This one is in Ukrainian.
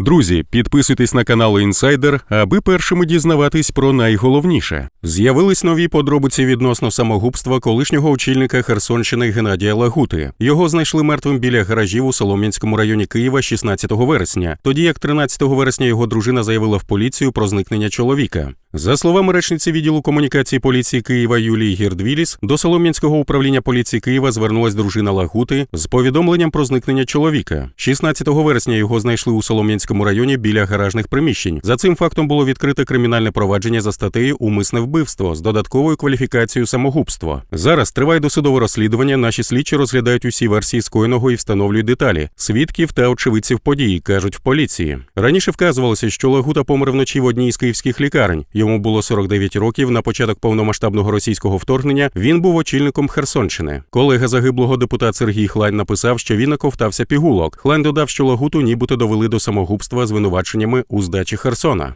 Друзі, підписуйтесь на канал Інсайдер, аби першими дізнаватись про найголовніше. З'явились нові подробиці відносно самогубства колишнього очільника Херсонщини Геннадія Лагути. Його знайшли мертвим біля гаражів у Солом'янському районі Києва 16 вересня, тоді як 13 вересня його дружина заявила в поліцію про зникнення чоловіка. За словами речниці відділу комунікації поліції Києва Юлії Гірдвіліс, до Солом'янського управління поліції Києва звернулась дружина Лагути з повідомленням про зникнення чоловіка. 16 вересня його знайшли у Солом'янському районі біля гаражних приміщень. За цим фактом було відкрите кримінальне провадження за статтею Умисне вбивство з додатковою кваліфікацією самогубство. Зараз триває досудове розслідування. Наші слідчі розглядають усі версії скоєного і встановлюють деталі свідків та очевидців події, кажуть в поліції. Раніше вказувалося, що Лагута помер вночі в одній із київських лікарень. Йому було 49 років. На початок повномасштабного російського вторгнення він був очільником Херсонщини. Колега загиблого депутат Сергій Хлань написав, що він наковтався пігулок. Хлань додав, що Лагуту нібито довели до самогубства звинуваченнями у здачі Херсона.